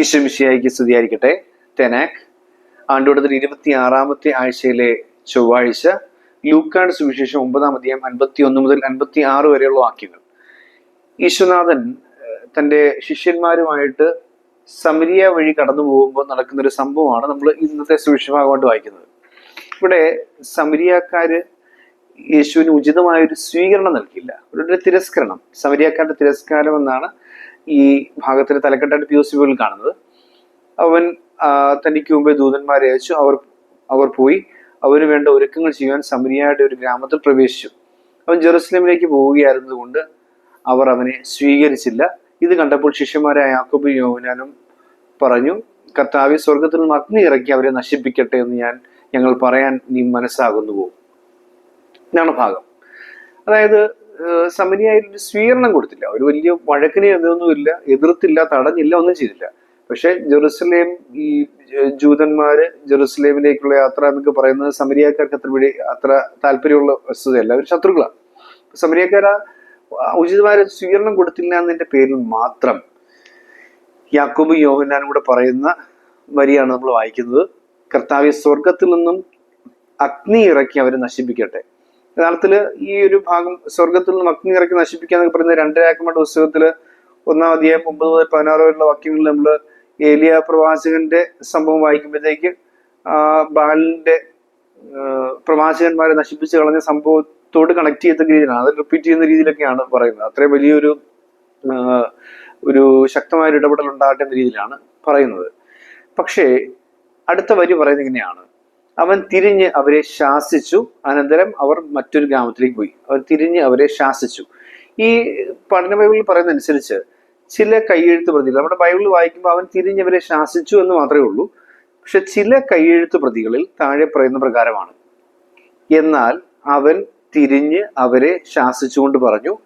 ഈശ്വമിഷിയായിക്ക് സ്തുതിയായിരിക്കട്ടെ. തെനാക് ആണ്ടോടത്തിൽ ഇരുപത്തി ആറാമത്തെ ആഴ്ചയിലെ ചൊവ്വാഴ്ച ലൂക്കാട് സുവിശേഷം ഒമ്പതാം അധ്യായം അൻപത്തി ഒന്ന് മുതൽ അൻപത്തി ആറ് വരെയുള്ള വാക്യങ്ങൾ. ഈശ്വനാഥൻ തന്റെ ശിഷ്യന്മാരുമായിട്ട് സമരിയ വഴി കടന്നു പോകുമ്പോൾ നടക്കുന്ന ഒരു സംഭവമാണ് നമ്മൾ ഇന്നത്തെ സുവിശേഷഭാഗമായിട്ട് വായിക്കുന്നത്. ഇവിടെ സമരിയാക്കാര് യേശുവിന് ഉചിതമായ ഒരു സ്വീകരണം നൽകിയില്ല. അവരുടെ തിരസ്കരണം. സമരിയാക്കാരുടെ തിരസ്കാരം എന്നാണ് ഈ ഭാഗത്തിൽ തലക്കെട്ടായിട്ട് പി ഒ സികളിൽ കാണുന്നത്. അവൻ തനിക്ക് മുമ്പേ ദൂതന്മാരെ അയച്ചു. അവർ അവർ പോയി. അവന് വേണ്ട ഒരുക്കങ്ങൾ ചെയ്യുവാൻ സമരിയായുടെ ഒരു ഗ്രാമത്തിൽ പ്രവേശിച്ചു. അവൻ ജെറുസലേമിലേക്ക് പോവുകയായിരുന്നത് കൊണ്ട് അവർ അവനെ സ്വീകരിച്ചില്ല. ഇത് കണ്ടപ്പോൾ ശിഷ്യന്മാരായ യാക്കോബും യോവനാനും പറഞ്ഞു കർത്താവ് സ്വർഗത്തിൽ നിന്ന് അഗ്നി ഇറക്കി അവരെ നശിപ്പിക്കട്ടെ എന്ന് ഞാൻ ഞങ്ങൾ പറയാൻ നീ മനസ്സാകുന്നുവോ? ഇതാണ് ഭാഗം. അതായത് ഒരു സ്വീകരണം കൊടുത്തില്ല. ഒരു വലിയ വഴക്കിനെ ഇതൊന്നുമില്ല എതിർത്തില്ല തടഞ്ഞില്ല ഒന്നും ചെയ്തില്ല. പക്ഷെ ജെറുസലേം ഈ ജൂതന്മാര് ജെറുസലേമിലേക്കുള്ള യാത്ര എന്നൊക്കെ പറയുന്നത് സമരിയാക്കാർക്ക് അത്ര വഴി അത്ര താല്പര്യമുള്ള വസ്തുതയല്ല. അവർ ശത്രുക്കളാണ് സമരിയാക്കാർ ഉചിതമായ സ്വീകരണം കൊടുത്തില്ല എന്നതിന്റെ പേരിൽ മാത്രം യാക്കോബ് യോഹന്നാനും കൂടെ പറയുന്ന വരിയാണ് നമ്മൾ വായിക്കുന്നത്. കർത്താവ് സ്വർഗത്തിൽ നിന്നും അഗ്നി ഇറക്കി അവരെ നശിപ്പിക്കട്ടെ. യഥാർത്ഥത്തിൽ ഈ ഒരു ഭാഗം സ്വർഗത്തിൽ നിന്ന് അഗ്നി ഇറക്കി നശിപ്പിക്കുക എന്നൊക്കെ പറയുന്നത് രണ്ടരാക്കങ്ങളുടെ പുസ്തകത്തിൽ ഒന്നാം അധ്യായം ഒമ്പത് മുതൽ പതിനാറ് വരെയുള്ള വാക്യങ്ങളിൽ നമ്മൾ ഏലിയ പ്രവാചകന്റെ സംഭവം വായിക്കുമ്പോഴത്തേക്ക് ബാലിന്റെ പ്രവാചകന്മാരെ നശിപ്പിച്ച് കളഞ്ഞ സംഭവത്തോട് കണക്ട് ചെയ്ത രീതിയിലാണ്. അത് റിപ്പീറ്റ് ചെയ്യുന്ന രീതിയിലൊക്കെയാണ് പറയുന്നത്. അത്രയും വലിയൊരു ഒരു ശക്തമായ ഒരു ഇടപെടൽ ഉണ്ടാകട്ടെ എന്ന രീതിയിലാണ് പറയുന്നത്. പക്ഷേ അടുത്ത വരി പറയുന്നത് ഇങ്ങനെയാണ്. അവൻ തിരിഞ്ഞ് അവരെ ശാസിച്ചു. അനന്തരം അവർ മറ്റൊരു ഗ്രാമത്തിലേക്ക് പോയി. അവൻ തിരിഞ്ഞ് അവരെ ശാസിച്ചു. ഈ പഠന ബൈബിളിൽ പറയുന്ന അനുസരിച്ച് ചില കൈയെഴുത്ത് പ്രതികൾ നമ്മുടെ ബൈബിളിൽ വായിക്കുമ്പോൾ അവൻ തിരിഞ്ഞ് അവരെ ശാസിച്ചു എന്ന് മാത്രമേ ഉള്ളൂ. പക്ഷെ ചില കൈയെഴുത്ത് പ്രതികളിൽ താഴെ പറയുന്ന പ്രകാരമാണ്. എന്നാൽ അവൻ തിരിഞ്ഞ് അവരെ ശാസിച്ചുകൊണ്ട് പറഞ്ഞു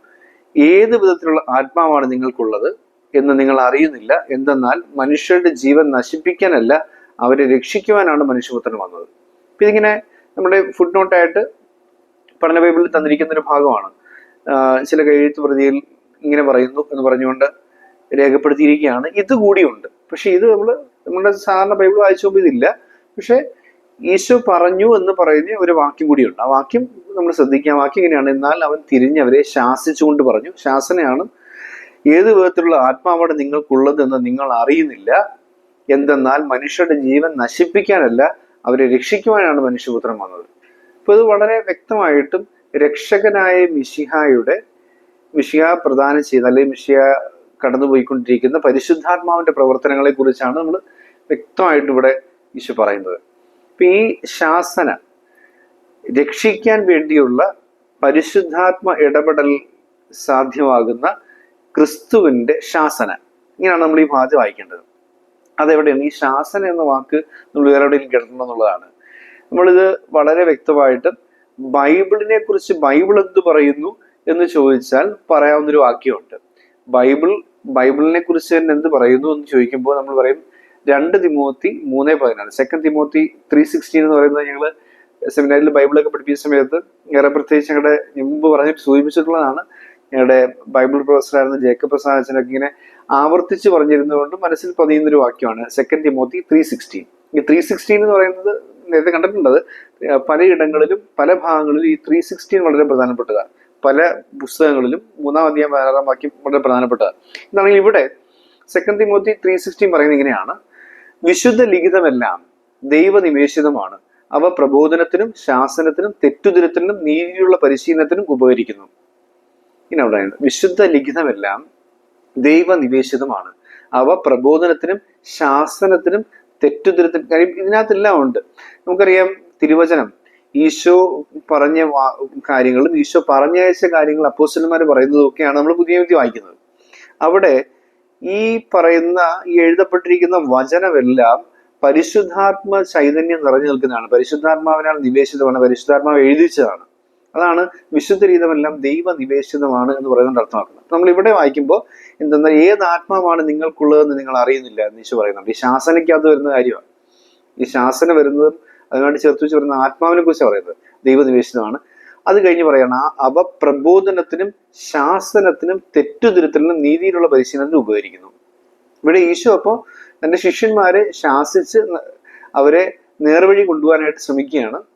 ഏത് വിധത്തിലുള്ള ആത്മാവാണ് നിങ്ങൾക്കുള്ളത് എന്ന് നിങ്ങൾ അറിയുന്നില്ല. എന്തെന്നാൽ മനുഷ്യരുടെ ജീവൻ നശിപ്പിക്കാനല്ല അവരെ രക്ഷിക്കുവാനാണ് മനുഷ്യപുത്രൻ വന്നത്. ഇതിങ്ങനെ നമ്മുടെ ഫുഡ് നോട്ടായിട്ട് പഠന ബൈബിളിൽ തന്നിരിക്കുന്ന ഒരു ഭാഗമാണ് ചില എഴുത്ത് പ്രതിയിൽ ഇങ്ങനെ പറയുന്നു എന്ന് പറഞ്ഞുകൊണ്ട് രേഖപ്പെടുത്തിയിരിക്കുകയാണ്. ഇത് കൂടിയുണ്ട്. പക്ഷെ ഇത് നമ്മൾ നമ്മുടെ സാധാരണ ബൈബിൾ വായിച്ചുമ്പോൾ ഇതില്ല. പക്ഷെ ഈശോ പറഞ്ഞു എന്ന് പറയുന്ന ഒരു വാക്യം കൂടിയുണ്ട്. ആ വാക്യം നമ്മൾ ശ്രദ്ധിക്കുക. വാക്യം ഇങ്ങനെയാണ്. എന്നാൽ അവൻ തിരിഞ്ഞവരെ ശാസിച്ചുകൊണ്ട് പറഞ്ഞു ശാസനയാണ് ഏത് വിധത്തിലുള്ള ആത്മാവാണ് നിങ്ങൾക്കുള്ളതെന്ന് നിങ്ങൾ അറിയുന്നില്ല. എന്തെന്നാൽ മനുഷ്യരുടെ ജീവൻ നശിപ്പിക്കാനല്ല അവരെ രക്ഷിക്കുവാനാണ് മനുഷ്യപുത്രൻ വന്നത്. അപ്പൊ ഇത് വളരെ വ്യക്തമായിട്ടും രക്ഷകനായ മിശിഹായുടെ മിഷിഹ പ്രദാനം ചെയ്ത അല്ലെങ്കിൽ മിഷിഹ കടന്നുപോയിക്കൊണ്ടിരിക്കുന്ന പരിശുദ്ധാത്മാവിന്റെ പ്രവർത്തനങ്ങളെ കുറിച്ചാണ് നമ്മൾ വ്യക്തമായിട്ട് ഇവിടെ ഈശോ പറയുന്നത്. അപ്പൊ ഈ ശാസന രക്ഷിക്കാൻ വേണ്ടിയുള്ള പരിശുദ്ധാത്മ ഇടപെടൽ സാധ്യമാകുന്ന ക്രിസ്തുവിന്റെ ശാസന. ഇങ്ങനെയാണ് നമ്മൾ ഈ ഭാഗത്ത് വായിക്കേണ്ടത്. അതെവിടെയാണ്? ഈ ശാസന എന്ന വാക്ക് നമ്മൾ വേറെ എവിടെയെങ്കിലും കിടക്കണം എന്നുള്ളതാണ്. നമ്മളിത് വളരെ വ്യക്തമായിട്ട് ബൈബിളിനെ കുറിച്ച് ബൈബിൾ എന്ത് പറയുന്നു എന്ന് ചോദിച്ചാൽ പറയാവുന്നൊരു വാക്യമുണ്ട്. ബൈബിൾ ബൈബിളിനെ കുറിച്ച് തന്നെ എന്ത് പറയുന്നു എന്ന് ചോദിക്കുമ്പോൾ നമ്മൾ പറയും രണ്ട് തിമോത്തി മൂന്നേ പതിനാറ് സെക്കൻഡ് തിമോത്തി ത്രീ സിക്സ്റ്റീൻ എന്ന് പറയുന്നത് ഞങ്ങൾ സെമിനാരിൽ ബൈബിളൊക്കെ പഠിപ്പിച്ച സമയത്ത് ഏറെ പ്രത്യേകിച്ച് ഞങ്ങളുടെ മുമ്പ് പറഞ്ഞ് സൂചിപ്പിച്ചിട്ടുള്ളതാണ്. ഞങ്ങളുടെ ബൈബിൾ പ്രൊഫസറായിരുന്ന ജേക്കബ് പ്രസാദ് അച്ഛനൊക്കെ ഇങ്ങനെ ആവർത്തിച്ച് പറഞ്ഞിരുന്നതുകൊണ്ട് മനസ്സിൽ പതിയുന്ന ഒരു വാക്യമാണ് സെക്കൻഡ് തിമോത്തി ത്രീ സിക്സ്റ്റീൻ ഈ ത്രീ സിക്സ്റ്റീൻ എന്ന് പറയുന്നത് നേരത്തെ കണ്ടിട്ടുണ്ടത് പലയിടങ്ങളിലും പല ഭാഗങ്ങളിലും ഈ ത്രീ സിക്സ്റ്റീൻ വളരെ പ്രധാനപ്പെട്ടതാണ്. പല പുസ്തകങ്ങളിലും മൂന്നാം അധ്യായം പതിനാറാം വാക്യം വളരെ പ്രധാനപ്പെട്ടതാണ്. എന്നാണെങ്കിൽ ഇവിടെ സെക്കൻഡ് തിമോത്തി ത്രീ സിക്സ്റ്റീൻ പറയുന്നത് ഇങ്ങനെയാണ്. വിശുദ്ധ ലിഖിതമെല്ലാം ദൈവനിമേഷിതമാണ് അവ പ്രബോധനത്തിനും ശാസനത്തിനും തെറ്റുതിരുത്തലിനും നീതിയുള്ള പരിശീലനത്തിനും ഉപകരിക്കുന്നു. ഇങ്ങനെ പറയുന്നത് വിശുദ്ധ ലിഖിതമെല്ലാം ദൈവനിവേശിതമാണ്. അവ പ്രബോധനത്തിനും ശാസനത്തിനും തെറ്റുതിരുത്തി കാര്യം ഇതിനകത്തെല്ലാം ഉണ്ട്. നമുക്കറിയാം തിരുവചനം. ഈശോ പറഞ്ഞ കാര്യങ്ങളും ഈശോ പറഞ്ഞയച്ച കാര്യങ്ങൾ അപ്പോസ്റ്റന്മാർ പറയുന്നതും ഒക്കെയാണ് നമ്മൾ പുതിയ വ്യക്തി വായിക്കുന്നത്. അവിടെ ഈ പറയുന്ന ഈ എഴുതപ്പെട്ടിരിക്കുന്ന വചനമെല്ലാം പരിശുദ്ധാത്മ ചൈതന്യം നിറഞ്ഞു നിൽക്കുന്നതാണ്. പരിശുദ്ധാത്മാവിനാൽ നിവേശിതമാണ്. പരിശുദ്ധാത്മാവ് എഴുതിച്ചതാണ്. അതാണ് വിശുദ്ധ രീതിമെല്ലാം ദൈവ നിവേശിതമാണ് എന്ന് പറയുന്നത് അർത്ഥമാക്കുന്നത്. നമ്മൾ ഇവിടെ വായിക്കുമ്പോൾ എന്തെന്നാൽ ഏത് ആത്മാവാണ് നിങ്ങൾക്കുള്ളതെന്ന് നിങ്ങൾ അറിയുന്നില്ല എന്ന് ഈശോ പറയുന്നുണ്ട്. ഈ ശാസനയ്ക്കകത്ത് വരുന്ന കാര്യമാണ്. ഈ ശാസന വരുന്നതും അതിനുവേണ്ടി ചേർത്ത് വെച്ച് വരുന്ന ആത്മാവിനെ കുറിച്ച് പറയുന്നത്. ദൈവ നിവേശിതമാണ് അത് കഴിഞ്ഞ് പറയണം ആ അവ പ്രബോധനത്തിനും ശാസനത്തിനും തെറ്റുതിരുത്തലിനും നീതിയിലുള്ള പരിശീലനത്തിന് ഉപകരിക്കുന്നു. ഇവിടെ ഈശോ അപ്പോൾ തന്റെ ശിഷ്യന്മാരെ ശാസിച്ച് അവരെ നേർവഴി കൊണ്ടുപോകാനായിട്ട് ശ്രമിക്കുകയാണ്.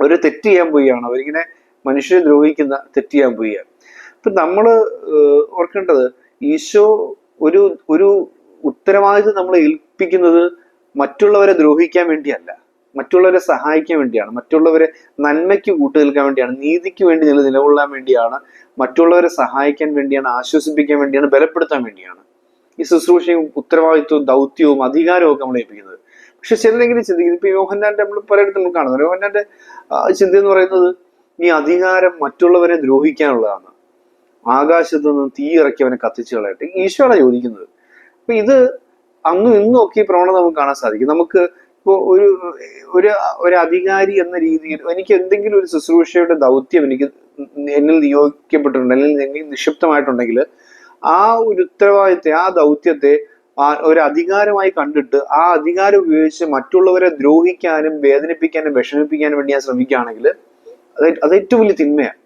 അവർ തെറ്റ് ചെയ്യാൻ പോവുകയാണ്. അവരിങ്ങനെ മനുഷ്യരെ ദ്രോഹിക്കുന്ന തെറ്റ് ചെയ്യാൻ പോവുകയാണ്. അപ്പൊ നമ്മൾ ഓർക്കേണ്ടത് ഈശോ ഒരു ഒരു ഉത്തരവാദിത്വം നമ്മൾ ഏൽപ്പിക്കുന്നത് മറ്റുള്ളവരെ ദ്രോഹിക്കാൻ വേണ്ടിയല്ല. മറ്റുള്ളവരെ സഹായിക്കാൻ വേണ്ടിയാണ്. മറ്റുള്ളവരെ നന്മയ്ക്ക് കൂട്ടുനിൽക്കാൻ വേണ്ടിയാണ്. നീതിക്ക് വേണ്ടി നില നിലകൊള്ളാൻ വേണ്ടിയാണ്. മറ്റുള്ളവരെ സഹായിക്കാൻ വേണ്ടിയാണ്. ആശ്വസിപ്പിക്കാൻ വേണ്ടിയാണ്. ബലപ്പെടുത്താൻ വേണ്ടിയാണ്. ഈ ശുശ്രൂഷയും ഉത്തരവാദിത്വവും ദൗത്യവും അധികാരവും ഒക്കെ നമ്മൾ ഏൽപ്പിക്കുന്നത്. പക്ഷെ ചിലരെങ്കിലും ചിന്തിക്കുന്നു. ഇപ്പൊ യോഹന്നാന്റെ നമ്മൾ പലയിടത്തും നമ്മൾ കാണുന്നത് യോഹന്നാന്റെ ചിന്ത എന്ന് പറയുന്നത് ഈ അധികാരം മറ്റുള്ളവരെ ദ്രോഹിക്കാനുള്ളതാണ്. ആകാശത്ത് നിന്ന് തീ ഇറക്കി അവനെ കത്തിച്ചു കളയട്ടെ. ഈശോയാണ് ചോദിക്കുന്നത്. അപ്പൊ ഇത് അന്നും ഇന്നും ഒക്കെ ഈ പ്രവണത നമുക്ക് കാണാൻ സാധിക്കും. നമുക്ക് ഇപ്പോൾ ഒരു ഒരു ഒരു അധികാരി എന്ന രീതിയിൽ എനിക്ക് എന്തെങ്കിലും ഒരു ശുശ്രൂഷയുടെ ദൗത്യം എനിക്ക് എന്നിൽ നിയോഗിക്കപ്പെട്ടിട്ടുണ്ട് അല്ലെങ്കിൽ എന്നിൽ നിക്ഷിപ്തമായിട്ടുണ്ടെങ്കിൽ ആ ഒരു ഉത്തരവാദിത്തെ ആ ദൗത്യത്തെ ഒരു അധികാരമായി കണ്ടിട്ട് ആ അധികാരം ഉപയോഗിച്ച് മറ്റുള്ളവരെ ദ്രോഹിക്കാനും വേദനിപ്പിക്കാനും വിഷമിപ്പിക്കാനും വേണ്ടി ഞാൻ ശ്രമിക്കുകയാണെങ്കിൽ അത് അത് ഏറ്റവും വലിയ തിന്മയാണ്.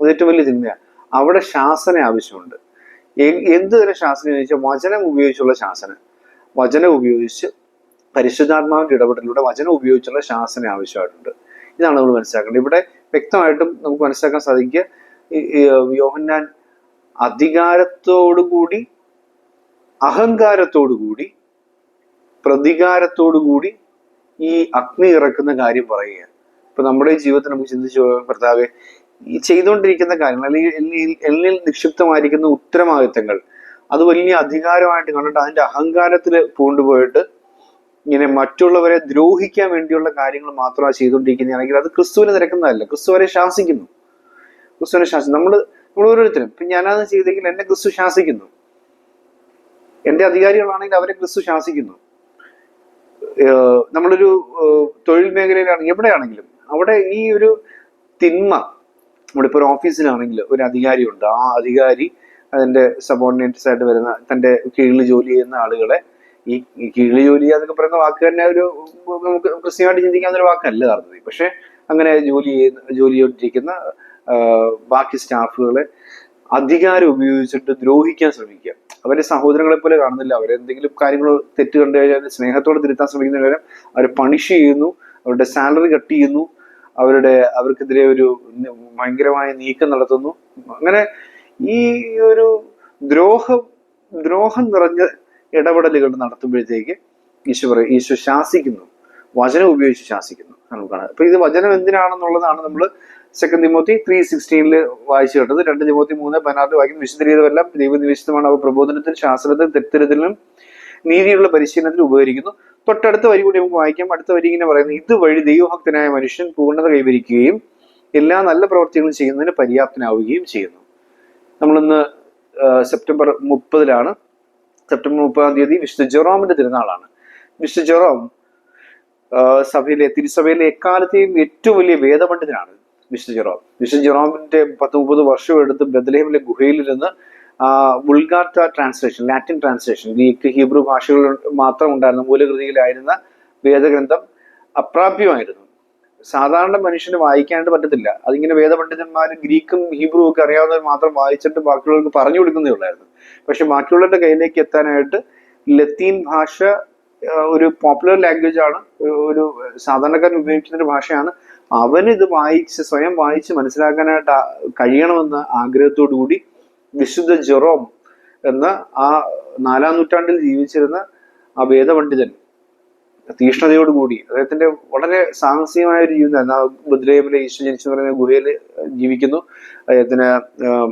അത് ഏറ്റവും വലിയ തിന്മയാണ്. അവിടെ ശാസന ആവശ്യമുണ്ട്. എന്ത് തരം ശാസന ചോദിച്ചാൽ വചനം ഉപയോഗിച്ചുള്ള ശാസന. വചനം ഉപയോഗിച്ച് പരിശുദ്ധാത്മാവിന്റെ ഇടപെടലിലൂടെ വചനം ഉപയോഗിച്ചുള്ള ശാസന ആവശ്യമായിട്ടുണ്ട്. ഇതാണ് നമ്മൾ മനസ്സിലാക്കേണ്ടത്. ഇവിടെ വ്യക്തമായിട്ടും നമുക്ക് മനസ്സിലാക്കാൻ സാധിക്കുക യോഹന്നാൻ അധികാരത്തോടു കൂടി അഹങ്കാരത്തോടുകൂടി പ്രതികാരത്തോടുകൂടി ഈ അഗ്നി ഇറക്കുന്ന കാര്യം പറയുകയാണ്. ഇപ്പൊ നമ്മുടെ ജീവിതത്തിൽ നമുക്ക് ചിന്തിച്ചു പോകാം, കർത്താവെ ഈ ചെയ്തുകൊണ്ടിരിക്കുന്ന കാര്യങ്ങൾ അല്ലെങ്കിൽ എന്നിൽ എന്നിൽ നിക്ഷിപ്തമായിരിക്കുന്ന ഉത്തരവാദിത്തങ്ങൾ അത് വലിയ അധികാരമായിട്ട് കണ്ടിട്ട് അതിന്റെ അഹങ്കാരത്തിൽ പൂണ്ടുപോയിട്ട് ഇങ്ങനെ മറ്റുള്ളവരെ ദ്രോഹിക്കാൻ വേണ്ടിയുള്ള കാര്യങ്ങൾ മാത്രമാണ് ചെയ്തുകൊണ്ടിരിക്കുന്നതാണെങ്കിൽ അത് ക്രിസ്തുവിനെ നിരക്കുന്നതല്ല ക്രിസ്തു വരെ ശാസിക്കുന്നു. ക്രിസ്തുവിനെ ശാസിക്കുന്നു. നമ്മൾ നമ്മൾ ഓരോരുത്തരും ഇപ്പൊ ഞാനത് ചെയ്തെങ്കിൽ എന്നെ ക്രിസ്തു ശാസിക്കുന്നു. എന്റെ അധികാരികളാണെങ്കിൽ അവരെ ക്രിസ്തു ശാസിക്കുന്നു. നമ്മളൊരു തൊഴിൽ മേഖലയിലാണെങ്കിൽ എവിടെയാണെങ്കിലും അവിടെ ഈ ഒരു തിന്മ നമ്മളിപ്പോൾ ഒരു ഓഫീസിലാണെങ്കിൽ ഒരു അധികാരിയുണ്ട്. ആ അധികാരി അതിന്റെ സബോർഡിനേറ്റ്സ് ആയിട്ട് വരുന്ന തന്റെ കീഴിൽ ജോലി ചെയ്യുന്ന ആളുകളെ ഈ ഈ കീഴിൽ ജോലി എന്നൊക്കെ പറയുന്ന വാക്ക് തന്നെ ഒരു നമുക്ക് കൃത്യമായിട്ട് ചിന്തിക്കാവുന്ന ഒരു വാക്കല്ല നടന്നത് പക്ഷെ അങ്ങനെ ജോലി ചെയ്യുന്ന ജോലി ചെയ്തിരിക്കുന്ന ബാക്കി സ്റ്റാഫുകളെ അധികാരം ഉപയോഗിച്ചിട്ട് ദ്രോഹിക്കാൻ ശ്രമിക്കുക. അവരെ സഹോദരങ്ങളെ പോലെ കാണുന്നില്ല. അവരെന്തെങ്കിലും കാര്യങ്ങൾ തെറ്റ് കണ്ടു കഴിഞ്ഞാൽ സ്നേഹത്തോടെ തിരുത്താൻ ശ്രമിക്കുന്ന കാര്യം അവരെ പണിഷ് ചെയ്യുന്നു. അവരുടെ സാലറി കട്ട് ചെയ്യുന്നു. അവരുടെ അവർക്കെതിരെ ഒരു ഭയങ്കരമായ നീക്കം നടത്തുന്നു. അങ്ങനെ ഈ ഒരു ദ്രോഹം ദ്രോഹം നിറഞ്ഞ ഇടപെടലുകൾ നടത്തുമ്പോഴത്തേക്ക് ഈശോ പറയും ഈശോ ശാസിക്കുന്നു. വചനം ഉപയോഗിച്ച് ശാസിക്കുന്നു. നമുക്കാണ് അപ്പൊ ഇത് വചനം എന്തിനാണെന്നുള്ളതാണ് നമ്മൾ സെക്കൻഡ് തിമോത്തി ത്രീ സിക്സ്റ്റീനിൽ വായിച്ചു കേട്ടത്. രണ്ട് തിമോത്തി മൂന്ന് പതിനാറിൽ വായിക്കുന്ന. വിശുദ്ധരീതമെല്ലാം ദൈവനിവിശിതമാണ് അവ പ്രബോധനത്തിൽ ശാസ്ത്രത്തിൽ തെറ്റിരത്തിലും നീതിയുള്ള പരിശീലനത്തിൽ ഉപകരിക്കുന്നു. തൊട്ടടുത്ത വരി കൂടി നമുക്ക് വായിക്കാം. അടുത്ത വരി ഇങ്ങനെ പറയുന്നത് ഇതുവഴി ദൈവഭക്തനായ മനുഷ്യൻ പൂർണത കൈവരിക്കുകയും എല്ലാ നല്ല പ്രവർത്തികളും ചെയ്യുന്നതിന് പര്യാപ്തനാവുകയും ചെയ്യുന്നു. നമ്മളിന്ന് സെപ്റ്റംബർ മുപ്പതിലാണ്. സെപ്റ്റംബർ മുപ്പതാം തീയതി വിശുദ്ധ ജെറോമിന്റെ തിരുനാളാണ്. വിശുദ്ധ ജെറോം സഭയിലെ തിരുസഭയിലെ എക്കാലത്തെയും ഏറ്റവും വലിയ വേദപണ്ഡിതനാണ്. വിശുദ്ധ ജെറോം. വിശുദ്ധ ജെറോമിന്റെ പത്ത് മുപ്പത് വർഷം എടുത്ത് ബദലേമിലെ ഗുഹയിലിരുന്ന് Vulgate translation Latin translation Greek Hebrew ഭാഷകളിൽ മാത്രം ഉണ്ടായിരുന്ന മൂലകൃതിയിലായിരുന്ന വേദഗ്രന്ഥം അപ്രാപ്യമായിരുന്നു. സാധാരണ മനുഷ്യന് വായിക്കാനായിട്ട് പറ്റത്തില്ല. അതിങ്ങനെ വേദപണ്ഡിതന്മാർ ഗ്രീക്കും ഹീബ്രുവും ഒക്കെ അറിയാവുന്നവർ മാത്രം വായിച്ചിട്ട് ബാക്കിയുള്ളവർക്ക് പറഞ്ഞു കൊടുക്കുന്നേ ഉള്ളായിരുന്നു. പക്ഷെ ബാക്കിയുള്ളവരുടെ കയ്യിലേക്ക് എത്താനായിട്ട് ലത്തീൻ ഭാഷ ഒരു പോപ്പുലർ ലാംഗ്വേജ് ആണ് ഒരു സാധാരണക്കാരൻ ഉപയോഗിക്കുന്ന ഒരു ഭാഷയാണ് അവന് ഇത് വായിച്ച് സ്വയം വായിച്ച് മനസ്സിലാക്കാനായിട്ട് കഴിയണമെന്ന ആഗ്രഹത്തോടു കൂടി വിശുദ്ധ ജെറോം എന്ന ആ നാലാം നൂറ്റാണ്ടിൽ ജീവിച്ചിരുന്ന ആ വേദപണ്ഡിതൻ തീഷ്ണതയോടുകൂടി അദ്ദേഹത്തിന്റെ വളരെ സാഹസികമായ ഒരു ജീവിതം. ആ ബദ്രേമിലെ ഈശോ ജനിച്ചു പറയുന്ന ഗുഹയിൽ ജീവിക്കുന്നു. അദ്ദേഹത്തിന്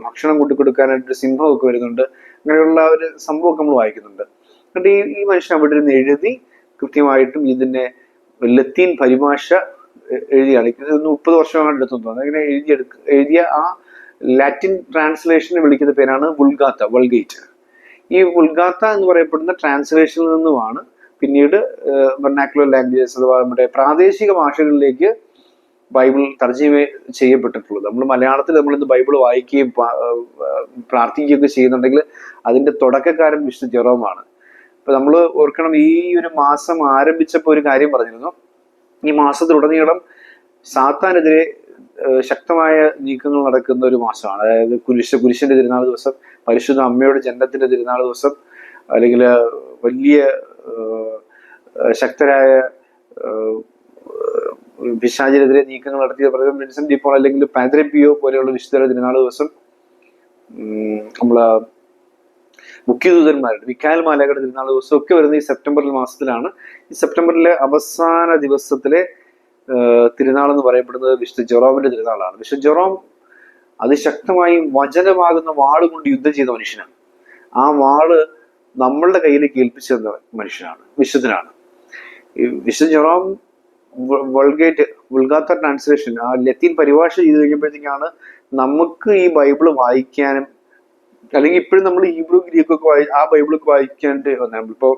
ഭക്ഷണം കൂട്ടിക്കൊടുക്കാനായിട്ട് സിംഹമൊക്കെ വരുന്നുണ്ട്. അങ്ങനെയുള്ള ഒരു സംഭവമൊക്കെ നമ്മൾ വായിക്കുന്നുണ്ട്. എന്നിട്ട് ഈ ഈ മനുഷ്യൻ അവിടെ ഇരുന്ന് എഴുതി കൃത്യമായിട്ടും ഇതിന്റെ ലത്തീൻ പരിഭാഷ എഴുതിയാണ്. ഇത് മുപ്പത് വർഷമാണ് എടുത്തു തോന്നുന്നത്. അങ്ങനെ എഴുതിയെടുക്ക എഴുതിയ ആ ലാറ്റിൻ ട്രാൻസ്ലേഷനെ വിളിക്കുന്ന പേരാണ് വുൾഗാത്ത വൾഗേറ്റ് ഈ വുൾഗാത്ത എന്ന് പറയപ്പെടുന്ന ട്രാൻസ്ലേഷനിൽ നിന്നുമാണ് പിന്നീട് വെർണാക്കുലർ ലാംഗ്വേജസ് അഥവാ നമ്മുടെ പ്രാദേശിക ഭാഷകളിലേക്ക് ബൈബിൾ തർജമ ചെയ്യപ്പെട്ടിട്ടുള്ളത്. നമ്മൾ മലയാളത്തിൽ നമ്മൾ ഇന്ന് ബൈബിൾ വായിക്കുകയും പ്രാർത്ഥിക്കുകയൊക്കെ ചെയ്യുന്നുണ്ടെങ്കിൽ അതിന്റെ തുടക്കക്കാരൻ വിശുദ്ധ ജെറോമാണ്. ഇപ്പൊ നമ്മൾ ഓർക്കണം ഈ ഒരു മാസം ആരംഭിച്ചപ്പോൾ ഒരു കാര്യം പറഞ്ഞിരുന്നു. ഈ മാസത്തിലുടനീളം സാത്താനെതിരെ ശക്തമായ നീക്കങ്ങൾ നടക്കുന്ന ഒരു മാസമാണ്. അതായത് കുരിശ് കുരിശിന്റെ തിരുനാൾ ദിവസം പരിശുദ്ധ അമ്മയുടെ ജനനത്തിന്റെ തിരുനാൾ ദിവസം അല്ലെങ്കിൽ വലിയ ശക്തരായ പിശാചിനെതിരെ നീക്കങ്ങൾ നടത്തിയ പ്രഥമ വിൻസെന്റ് ഡിപ്പോൾ അല്ലെങ്കിൽ പാദ്രപ്പിയോ പോലെയുള്ള വിശുദ്ധ തിരുനാൾ ദിവസം നമ്മൾ മുഖ്യദൂതന്മാരുടെ മിക്കായൽ മാലകളുടെ തിരുനാൾ ദിവസം ഒക്കെ വരുന്ന ഈ സെപ്റ്റംബറിൽ മാസത്തിലാണ്. ഈ സെപ്റ്റംബറിലെ അവസാന ദിവസത്തിലെ തിരുനാൾ എന്ന് പറയപ്പെടുന്നത് വിശുദ്ധ ജെറോമിന്റെ തിരുനാളാണ്. വിശുദ്ധ ജെറോം അതിശക്തമായി വചനമാകുന്ന വാൾ കൊണ്ട് യുദ്ധം ചെയ്ത മനുഷ്യനാണ്. ആ വാൾ നമ്മളുടെ കയ്യിലേക്ക് ഏൽപ്പിച്ചു തന്ന മനുഷ്യനാണ് വിശുദ്ധനാണ്. ഈ വിശുദ്ധ ജെറോം വൾഗേറ്റ് വൾഗാത്ത ട്രാൻസ്ലേഷൻ ആ ലത്തീൻ പരിഭാഷ ചെയ്ത് കഴിഞ്ഞപ്പോഴത്തേക്കാണ് നമുക്ക് ഈ ബൈബിൾ വായിക്കാനും അല്ലെങ്കിൽ ഇപ്പോഴും നമ്മൾ ഹീബ്രു ഗ്രീക്കൊക്കെ വായി ആ ബൈബിളൊക്കെ വായിക്കാണ്ട് വന്നാൽ ഇപ്പോൾ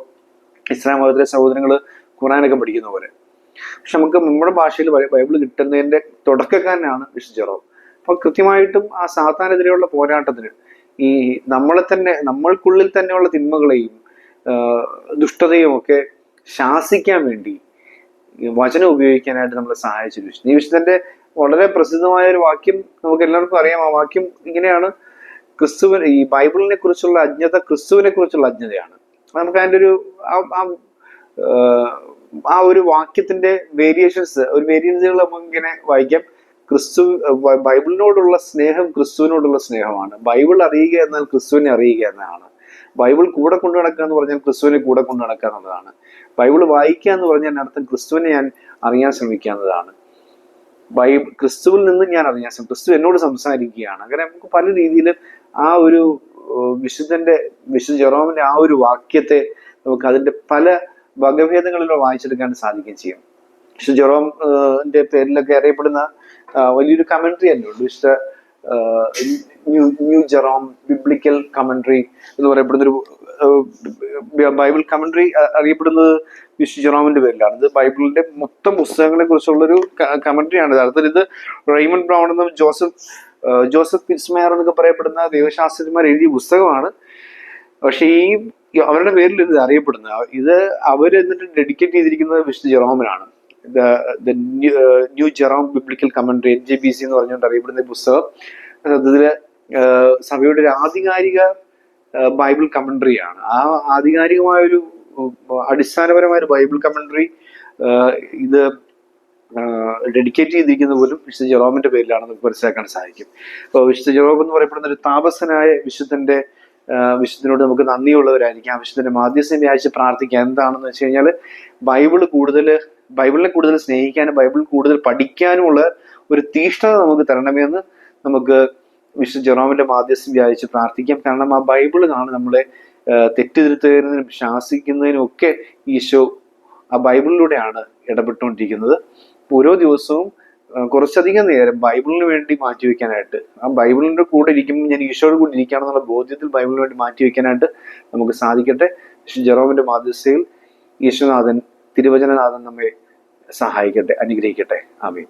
ഇസ്ലാം മതത്തിലെ സഹോദരങ്ങൾ ഖുറാനൊക്കെ പഠിക്കുന്ന പോലെ. പക്ഷെ നമുക്ക് നമ്മുടെ ഭാഷയിൽ ബൈബിൾ കിട്ടുന്നതിന്റെ തുടക്കക്കാരനാണ് വിശുദ്ധ ജെറോം. അപ്പൊ കൃത്യമായിട്ടും ആ സാത്താനെതിരെയുള്ള പോരാട്ടത്തിന് ഈ നമ്മളെ തന്നെ നമ്മൾക്കുള്ളിൽ തന്നെയുള്ള തിന്മകളെയും ദുഷ്ടതയും ഒക്കെ ശാസിക്കാൻ വേണ്ടി വചനം ഉപയോഗിക്കാനായിട്ട് നമ്മളെ സഹായിച്ചു ഈ വിശുദ്ധന്റെ വളരെ പ്രസിദ്ധമായ ഒരു വാക്യം നമുക്ക് എല്ലാവർക്കും അറിയാം. ആ വാക്യം ഇങ്ങനെയാണ്. ക്രിസ്തുവിന് ഈ ബൈബിളിനെ കുറിച്ചുള്ള അജ്ഞത ക്രിസ്തുവിനെ കുറിച്ചുള്ള അജ്ഞതയാണ്. നമുക്ക് അതിന്റെ ഒരു ആ- ഒരു വാക്യത്തിന്റെ വേരിയേഷൻസ് ഒരു വേരിയൻസുകൾ നമുക്ക് ഇങ്ങനെ വായിക്കാം. ക്രിസ്തു ബൈബിളിനോടുള്ള സ്നേഹം ക്രിസ്തുവിനോടുള്ള സ്നേഹമാണ്. ബൈബിൾ അറിയുക എന്നാൽ ക്രിസ്തുവിനെ അറിയുക എന്നതാണ്. ബൈബിൾ കൂടെ കൊണ്ടു നടക്കുക എന്ന് പറഞ്ഞാൽ ക്രിസ്തുവിനെ കൂടെ കൊണ്ടു നടക്കുക എന്നുള്ളതാണ് ബൈബിൾ വായിക്കുക എന്ന് പറഞ്ഞാൽ അർത്ഥം ക്രിസ്തുവിനെ ഞാൻ അറിയാൻ ശ്രമിക്കുക എന്നതാണ്. ബൈബിൾ ക്രിസ്തുവിൽ നിന്ന് ഞാൻ അറിയാൻ ശ്രമിക്കും ക്രിസ്തു എന്നോട് സംസാരിക്കുകയാണ്. അങ്ങനെ നമുക്ക് പല രീതിയിലും ആ ഒരു വിശുദ്ധന്റെ വിശുദ്ധ ജെറോമിന്റെ ആ ഒരു വാക്യത്തെ നമുക്ക് അതിന്റെ പല വകഭേദങ്ങളിലൂടെ വായിച്ചെടുക്കാൻ സാധിക്കുകയും ചെയ്യും. വിശുദ്ധ ജെറോമിന്റെ പേരിലൊക്കെ അറിയപ്പെടുന്ന വലിയൊരു കമന്ററി തന്നെ ഉണ്ട് വിശുദ്ധ new new Jerome biblical commentary എന്ന് പറയപ്പെടുന്ന ഒരു ബൈബിൾ കമന്ററി അറിയപ്പെടുന്നത് വിശു ജെറോമിന്റെ പേരിലാണ്. ഇത് ബൈബിളിന്റെ മൊത്തം പുസ്തകങ്ങളെ കുറിച്ചുള്ളൊരു കമന്ററി ആണ്. യഥാർത്ഥത്തിൽ ഇത് റെയ്മൺ ബ്രൗൺ എന്നും ജോസഫ് ജോസഫ് പിറ്റ്സ്മയർ എന്നൊക്കെ പറയപ്പെടുന്ന ദൈവശാസ്ത്രജ്ഞന്മാർ എഴുതിയ പുസ്തകമാണ്. പക്ഷേ ഈ അവരുടെ പേരിൽ ഇത് അറിയപ്പെടുന്നത് ഇത് അവർ എന്നിട്ട് ഡെഡിക്കേറ്റ് ചെയ്തിരിക്കുന്നത് വിശുദ്ധ ജെറോമിനാണ്. New Jerome biblical commentary N J B C എന്ന് പറഞ്ഞുകൊണ്ട് അറിയപ്പെടുന്ന പുസ്തകം ഇതിൽ സഭയുടെ ഒരു ആധികാരിക ബൈബിൾ കമൻട്രിയാണ് ആ ആധികാരികമായൊരു അടിസ്ഥാനപരമായ ഒരു ബൈബിൾ കമൻട്രി ഇത് ഡെഡിക്കേറ്റ് ചെയ്തിരിക്കുന്നത് പോലും വിശുദ്ധ ജെറോമിന്റെ പേരിലാണ് നമുക്ക് മനസ്സിലാക്കാൻ സാധിക്കും. അപ്പോൾ വിശുദ്ധ ജെറോം എന്ന് പറയപ്പെടുന്ന ഒരു താപസനായ വിശുദ്ധന്റെ വിശുദ്ധനോട് നമുക്ക് നന്ദിയുള്ളവരായിരിക്കാം. വിശുദ്ധന്റെ മാധ്യസ്ഥം വ്യാഴ്ച പ്രാർത്ഥിക്കുക എന്താണെന്ന് വെച്ച് കഴിഞ്ഞാൽ ബൈബിൾ കൂടുതൽ ബൈബിളിനെ കൂടുതൽ സ്നേഹിക്കാനും ബൈബിൾ കൂടുതൽ പഠിക്കാനുമുള്ള ഒരു തീഷ്ണത നമുക്ക് തരണമെന്ന് നമുക്ക് വിശുദ്ധ ജെറോമിന്റെ മാധ്യസ്ഥം വ്യാഴ്ച പ്രാർത്ഥിക്കാം. കാരണം ആ ബൈബിളിലാണ് നമ്മളെ തെറ്റിദ്ധരുത്തുന്നതിനും ശാസിക്കുന്നതിനും ഒക്കെ ഈശോ ആ ബൈബിളിലൂടെയാണ് ഇടപെട്ടുകൊണ്ടിരിക്കുന്നത്. ഓരോ ദിവസവും കുറച്ചധികം നേരം ബൈബിളിന് വേണ്ടി മാറ്റിവെക്കാനായിട്ട് ആ ബൈബിളിന്റെ കൂടെ ഇരിക്കുമ്പോൾ ഞാൻ ഈശോയുടെ കൂടെ ഇരിക്കുകയാണെന്നുള്ള ബോധ്യത്തിൽ ബൈബിളിന് വേണ്ടി മാറ്റിവെക്കാനായിട്ട് നമുക്ക് സാധിക്കട്ടെ. ജെറോമിന്റെ മാധ്യസ്ഥയിൽ ഈശ്വനാഥൻ തിരുവചനനാഥൻ നമ്മെ സഹായിക്കട്ടെ അനുഗ്രഹിക്കട്ടെ. ആമീൻ.